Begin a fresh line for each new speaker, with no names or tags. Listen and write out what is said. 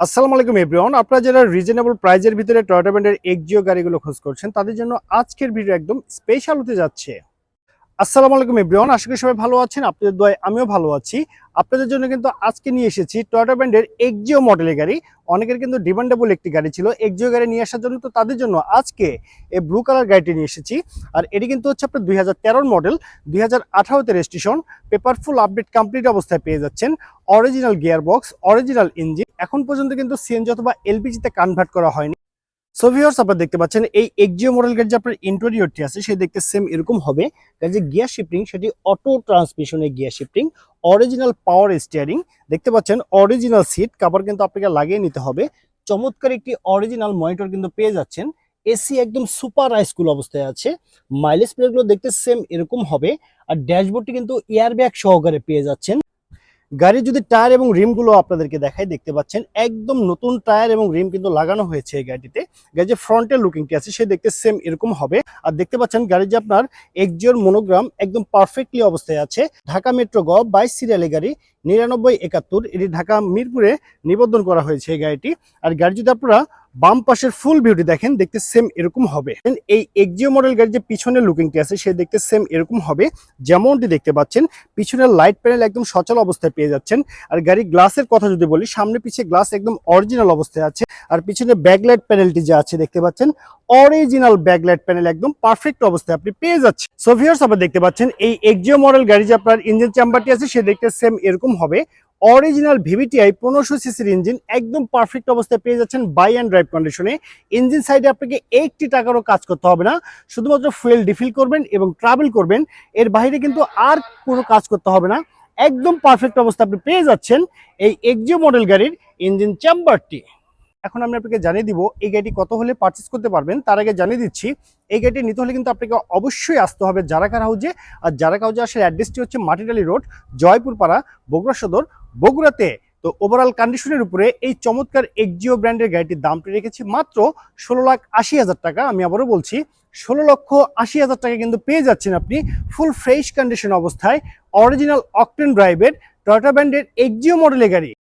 আসসালামু আলাইকুম এভরিওয়ান আপনারা যারা রিজনেবল প্রাইজের ভিতরে টয়োটা ব্র্যান্ডের এক্সিও গাড়িগুলো খোঁজ করছেন, তাদের জন্য আজকের ভিডিও একদম স্পেশাল হতে যাচ্ছে। আসসালামু আলাইকুম এভরিওয়ান, আশা করি সবাই ভালো আছেন, আপনাদের দয় আমিও ভালো আছি। আপনাদের জন্য কিন্তু আজকে নিয়ে এসেছি টয়োটা ব্র্যান্ডের এক্সিও মডেলের গাড়ি। অনেকের কিন্তু ডিমান্ডেবল একটি গাড়ি ছিল এক্সিও গাড়ি নিয়ে আসার জন্য, তো তাদের জন্য আজকে এই ব্লু কালার গাড়িটি নিয়ে এসেছি। আর এটি কিন্তু হচ্ছে আপনার দুই হাজার মডেল দুই হাজার আঠারোতে রেজিস্ট্রেশন পেপারফুল আপডেট কমপ্লিট অবস্থায় পেয়ে যাচ্ছেন। Original gear box original engine এখন পর্যন্ত কিন্তু সিএনজি অথবা এলপিজিতে কনভার্ট করা হয়নি। সো ভিউয়ার্স আপনারা দেখতে পাচ্ছেন, এই এক্সিও মডেল গাড়ি যে আপনার ইন্টেরিয়রটি আছে সে দেখতে সেম এরকম হবে। যে গিয়ার শিফটিং সেটি auto ট্রান্সমিশনের gear shifting original power steering দেখতে পাচ্ছেন অরিজিনাল সিট কাভার কিন্তু আপনাকে লাগিয়ে নিতে হবে। চমৎকার একটি অরিজিনাল মনিটর কিন্তু পেয়ে যাচ্ছেন। এসি একদম সুপার হাইস্কুল অবস্থায় আছে। মাইলেজ প্লেটগুলো দেখতে সেম এরকম হবে। আর ড্যাশবোর্ডটি কিন্তু এয়ার ব্যাগ সহকারে পেয়ে যাচ্ছেন। গাড়ির যদি টায়ার এবং রিমগুলো আপনাদেরকে দেখাই, দেখতে পাচ্ছেন, একদম নতুন টায়ার এবং রিম কিন্তু লাগানো হয়েছে এই গাড়িতে গাড়ির যে ফ্রন্টের লুকিংটি আছে, সে দেখতে সেম এরকম হবে। আর দেখতে পাচ্ছেন, গাড়ির যে আপনার এক্সিওর মনোগ্রাম একদম পারফেক্টলি অবস্থায় আছে। ঢাকা মেট্রো গ বাইশ সিরিয়ালের গাড়ি, নিরানব্বই, একাত্তর, এটি ঢাকা মিরপুরে নিবন্ধন করা হয়েছে এই গাড়িটি। আর গাড়ি যদি আপনারা বাম পাশের ফুল ভিউটি দেখেন, দেখতে সেম এরকম হবে। এই এক্সিও মডেল গাড়ির যে পিছনের লুকিংটি আছে, সে দেখতে সেম এরকম হবে। যেমনটি দেখতে পাচ্ছেন, পিছনের লাইট প্যানেল একদম সচল অবস্থায় পেয়ে যাচ্ছেন। আর গাড়ির গ্লাসের কথা যদি বলি, সামনে পিছিয়ে গ্লাস একদম অরিজিনাল অবস্থায় আছে। আর পিছনে ব্যাকলাইট প্যানেলটি যে আছে, দেখতে পাচ্ছেন অরিজিনাল ব্যাকলাইট প্যানেল একদম পারফেক্ট অবস্থায় আপনি পেয়ে যাচ্ছেন। সো ভিউয়ার্স আপনারা দেখতে পাচ্ছেন, এই এক্সিও মডেল গাড়ি যে আপনার ইঞ্জিন চেম্বারটি আছে, সে দেখতে সেম এরকম হবে। অরিজিনাল ভিভিটিআই পনেরোশো সিসির ইঞ্জিন একদম পারফেক্ট অবস্থায় পেয়ে যাচ্ছেন বাই অ্যান্ড ড্রাইভ কন্ডিশনে ইঞ্জিন সাইডে আপনাকে একটি টাকারও কাজ করতে হবে না, শুধুমাত্র ফুয়েল ডিফিল করবেন এবং ট্রাভেল করবেন। এর বাইরে কিন্তু আর কোনো কাজ করতে হবে না। একদম পারফেক্ট অবস্থা আপনি পেয়ে যাচ্ছেন এই এক্সিও মডেল গাড়ির ইঞ্জিন চেম্বারটি এখন আমি আপনাকে জানিয়ে দিব এই গাড়িটি কত হলে পারচেস করতে পারবেন। তার আগে জানিয়ে দিচ্ছি, এই গাড়িটি নিতে হলে কিন্তু আপনাকে অবশ্যই আসতে হবে জারাকার হাউজে আর জারাকা হাউজে আসার অ্যাড্রেসটি হচ্ছে মাটিডালি রোড জয়পুরপাড়া, বগুড়া সদর বগুড়াতে। তো ওভারঅল কন্ডিশনের উপরে এই চমৎকার এক্সিও ব্র্যান্ডের গাড়িটির দামটি রেখেছি মাত্র ষোলো লাখ আশি হাজার টাকা। আমি আবারও বলছি, ষোলো লক্ষ আশি হাজার টাকা কিন্তু পেয়ে যাচ্ছেন আপনি ফুল ফ্রেশ কন্ডিশন অবস্থায় অরিজিনাল অকটেন ড্রাইভের টয়টা ব্র্যান্ডের এক্সিও মডেলের গাড়ি।